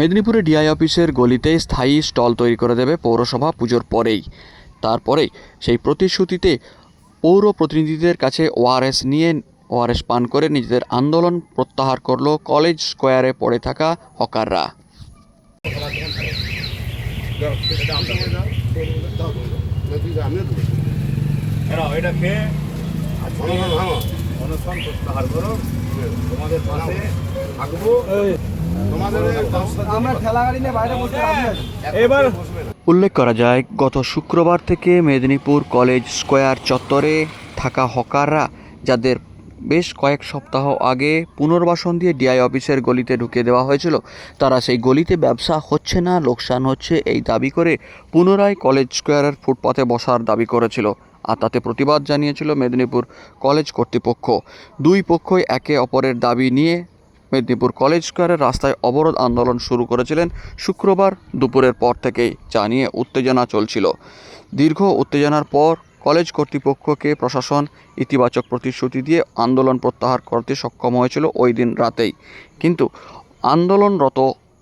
মেদিনীপুরে ডিআই অফিসের গলিতে স্থায়ী স্টল তৈরি করে দেবে পৌরসভা পুজোর পরেই। তারপরে সেই প্রতিশ্রুতিতে পৌর প্রতিনিধিদের কাছে ওআরএস নিয়ে ওআরএস পান করে নিজেদের আন্দোলন প্রত্যাহার করল কলেজ স্কোয়ারে পড়ে থাকা হকাররা। অনশন প্রত্যাহার করো তোমাদের পাশে থাকব। উল্লেখ করা যায়, গত শুক্রবার থেকে মেদিনীপুর কলেজ স্কোয়ার চত্বরে থাকা হকাররা, যাদের বেশ কয়েক সপ্তাহ আগে পুনর্বাসন দিয়ে ডিআই অফিসের গলিতে ঢুকে দেওয়া হয়েছিল, তারা সেই গলিতে ব্যবসা হচ্ছে না, লোকসান হচ্ছে এই দাবি করে পুনরায় কলেজ স্কোয়ারের ফুটপাতে বসার দাবি করেছিল। আর তাতে প্রতিবাদ জানিয়েছিল মেদিনীপুর কলেজ কর্তৃপক্ষ। দুই পক্ষই একে অপরের দাবি নিয়ে মেদিনীপুর কলেজ স্কোয়ারের রাস্তায় অবরোধ আন্দোলন শুরু করেছিলেন শুক্রবার দুপুরের পর থেকেই, যা নিয়ে উত্তেজনা চলছিল। দীর্ঘ উত্তেজনার পর কলেজ কর্তৃপক্ষকে প্রশাসন ইতিবাচক প্রতিশ্রুতি দিয়ে আন্দোলন প্রত্যাহার করতে সক্ষম হয়েছিল ওই দিন রাতেই। কিন্তু আন্দোলনরত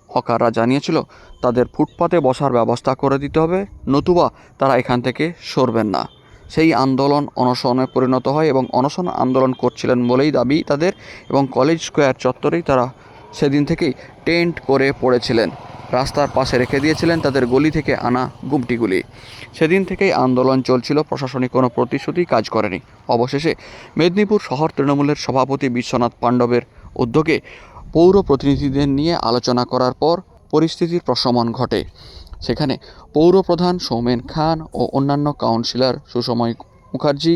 হকাররা জানিয়েছিল, তাদের ফুটপাতে বসার ব্যবস্থা করে দিতে হবে, নতুবা তারা এখান থেকে সরবেন না। সেই আন্দোলন অনশনে পরিণত হয় এবং অনশন আন্দোলন করছিলেন বলেই দাবি তাদের এবং কলেজ স্কোয়ার চত্বরেই তারা সেদিন থেকেই টেন্ট করে পড়েছিলেন। রাস্তার পাশে রেখে দিয়েছিলেন তাদের গলি থেকে আনা গুমটিগুলি। সেদিন থেকেই আন্দোলন চলছিল, প্রশাসনিক কোনো প্রতিশ্রুতি কাজ করেনি। অবশেষে মেদিনীপুর শহর তৃণমূলের সভাপতি বিশ্বনাথ পাণ্ডবের উদ্যোগে পৌর প্রতিনিধিদের নিয়ে আলোচনা করার পর পরিস্থিতির প্রশমন ঘটে। সেখানে পৌরপ্রধান সৌমেন খান ও অন্যান্য কাউন্সিলর সুসময় মুখার্জি,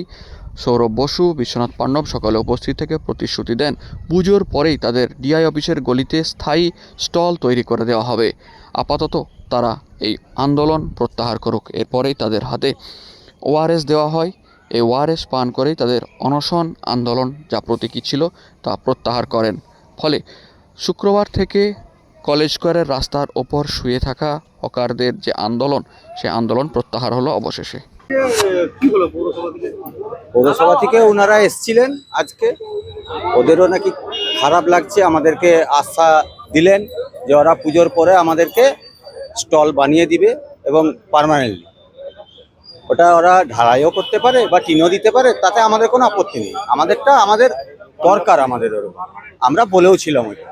সৌরভ বসু, বিশ্বনাথ পাণ্ডব সকলে উপস্থিত থেকে প্রতিশ্রুতি দেন। পুজোর পরেই তাদের ডিআই অফিসের গলিতে স্থায়ী স্টল তৈরি করে দেওয়া হবে। আপাতত তারা এই আন্দোলন প্রত্যাহার করুক। এরপরেই তাদের হাতে ওআরএস দেওয়া হয়। এই ওআরএস পান করেই তাদের অনশন আন্দোলন যা প্রতীকী ছিল তা প্রত্যাহার করেন। ফলে শুক্রবার থেকে কলেজ স্কোয়ারের রাস্তার ওপর শুয়ে থাকা হকারদের যে আন্দোলন সে আন্দোলন প্রত্যাহার হলো অবশেষে। পৌরসভা থেকে? পৌরসভা থেকে ওনারা এসছিলেন আজকে। ওদেরও নাকি খারাপ লাগছে আমাদেরকে আশা দিলেন যে ওরা পুজোর পরে আমাদেরকে স্টল বানিয়ে দিবে এবং পার্মানেন্টলি। ওটা ওরা ঢালাইও করতে পারে বা টিনও দিতে পারে তাতে আমাদের কোনো আপত্তি নেই। আমাদেরটা আমাদের দরকার আমাদের ওরকম। আমরা বলেও ছিলাম ওইটা।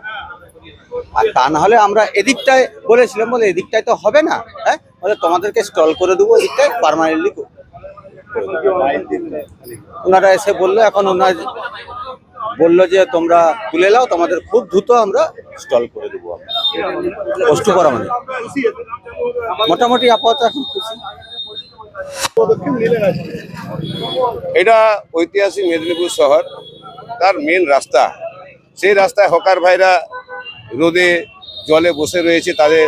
আর তা না হলে আমরা এদিকটায় বলেছিলাম, বলে এদিকটায় তো হবে না হ্যাঁ? বলে তোমাদেরকে স্টল করে দেবো, এদিকটায় পার্মানেন্টলি ওনারা এসে বলল, এখন ওনার বলল যে, তোমরা তুলে নাও, তোমাদের খুব দ্রুত আমরা স্টল করে দেবো কষ্ট করা মানে। মোটামুটি আপাতত এখন খুশি। এটা ঐতিহাসিক মেদিনীপুর শহর। তার মেন রাস্তা। সেই রাস্তায় হকার ভাইরা রোদে জলে বসে রয়েছে তাদের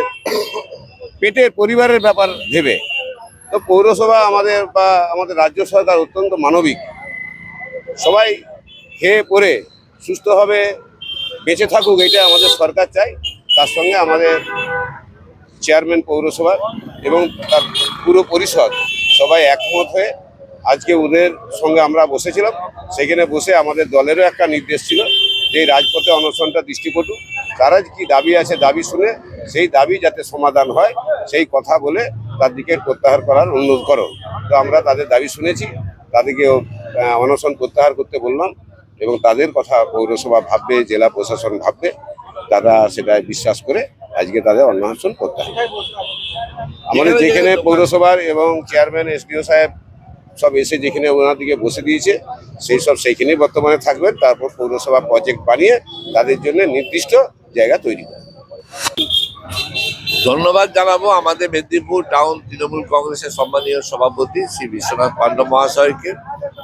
পেটের পরিবারের ব্যাপার ভেবে। তো পৌরসভা আমাদের বা আমাদের রাজ্য সরকার অত্যন্ত মানবিক। সবাই খেয়ে পরে সুস্থভাবে বেঁচে থাকুক এটা আমাদের সরকার চাই তার সঙ্গে আমাদের চেয়ারম্যান পৌরসভার এবং তার পুরো পরিষদ সবাই একমত হয়ে আজকে ওদের সঙ্গে আমরা বসেছিলাম। সেখানে বসে আমাদের দলেরও একটা নির্দেশ ছিল যে রাজপথে অনশনটা দৃষ্টিকটু। তারা কি দাবি আছে দাবি শুনে সেই দাবি যাতে সমাধান হয় সেই কথা বলে তার দিকে প্রত্যাহার করার অনুরোধ করো। তো আমরা তাদের দাবি শুনেছি তাদেরকেও আহ, অনশন প্রত্যাহার করতে বললাম এবং তাদের কথা পৌরসভা ভাববে জেলা প্রশাসন ভাববে তারা সেটা বিশ্বাস করে আজকে তাদের অন্বেষণ প্রত্যাহার আমাদের যেখানে পৌরসভার এবং চেয়ারম্যান এসডিও সাহেব সব এসে যেখানে ওনাদিকে বসে দিয়েছে সেই সব সেইখানেই বর্তমানে থাকবেন। তারপর পৌরসভা প্রজেক্ট বানিয়ে তাদের জন্য নির্দিষ্ট জায়গা তৈরি করে। ধন্যবাদ জানাব আমাদের মেদিনীপুর টাউন তৃণমূল কংগ্রেসের সম্মানীয় সভাপতি শ্রী বিশ্বনাথ পাণ্ডব মহাশয়কে।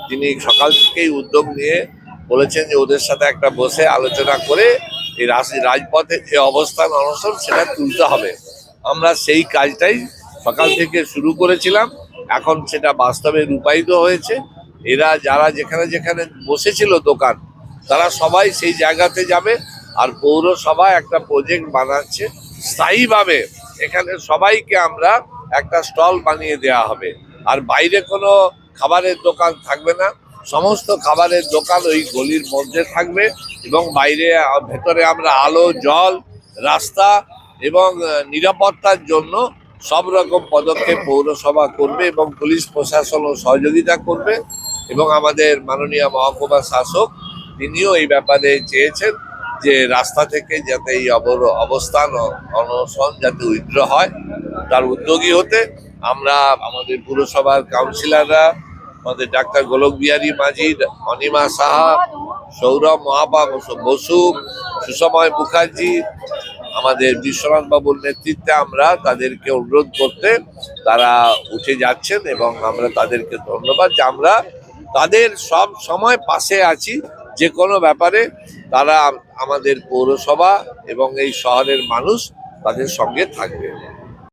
তিনি সকাল থেকেই উদ্যোগ নিয়ে বলেছেন যে ওদের সাথে একটা বসে আলোচনা করে এই রাজ- রাজপথে যে অবস্থান অনশন সেটা তুলতে হবে। আমরা সেই কাজটাই সকাল থেকে শুরু করেছিলাম। এখন সেটা বাস্তবে রূপায়িত হয়েছে। এরা যারা যেখানে যেখানে বসেছিল দোকান, তারা সবাই সেই জায়গাতে যাবে। আর পৌরসভা একটা প্রজেক্ট বানাচ্ছে। স্থায়ীভাবে এখানে সবাইকে আমরা একটা স্টল বানিয়ে দেওয়া হবে। আর বাইরে কোনো খাবারের দোকান থাকবে না। সমস্ত খাবারের দোকান ওই গলির মধ্যে থাকবে এবং বাইরে ভেতরে আমরা আলো, জল, রাস্তা এবং নিরাপত্তার জন্য সব রকম পদক্ষেপ পৌরসভা করবে এবং পুলিশ প্রশাসনও সহযোগিতা করবে এবং আমাদের মাননীয় মহকুমা শাসক তিনিও এই ব্যাপারে চেয়েছেন। যে রাস্তা থেকে যাতে এই অবস্থান অনশন যাতে উইথড্র হয়, তার উদ্যোগী হতে আমরা আমাদের পুরসভার কাউন্সিলররা, আমাদের ডাক্তার গোলক বিহারী মাঝি অনিমা সাহা, সৌরভ মহাপা বসু, সুসময় মুখার্জি, আমাদের বিশ্বনাথ বাবুর নেতৃত্বে আমরা তাদেরকে অনুরোধ করতে তারা উঠে যাচ্ছেন এবং আমরা তাদেরকে ধন্যবাদ যে আমরা তাদের সব সময় পাশে আছি, যে কোনো ব্যাপারে তারা আমাদের পৌরসভা এবং এই শহরের মানুষ তাদের সঙ্গে থাকবে।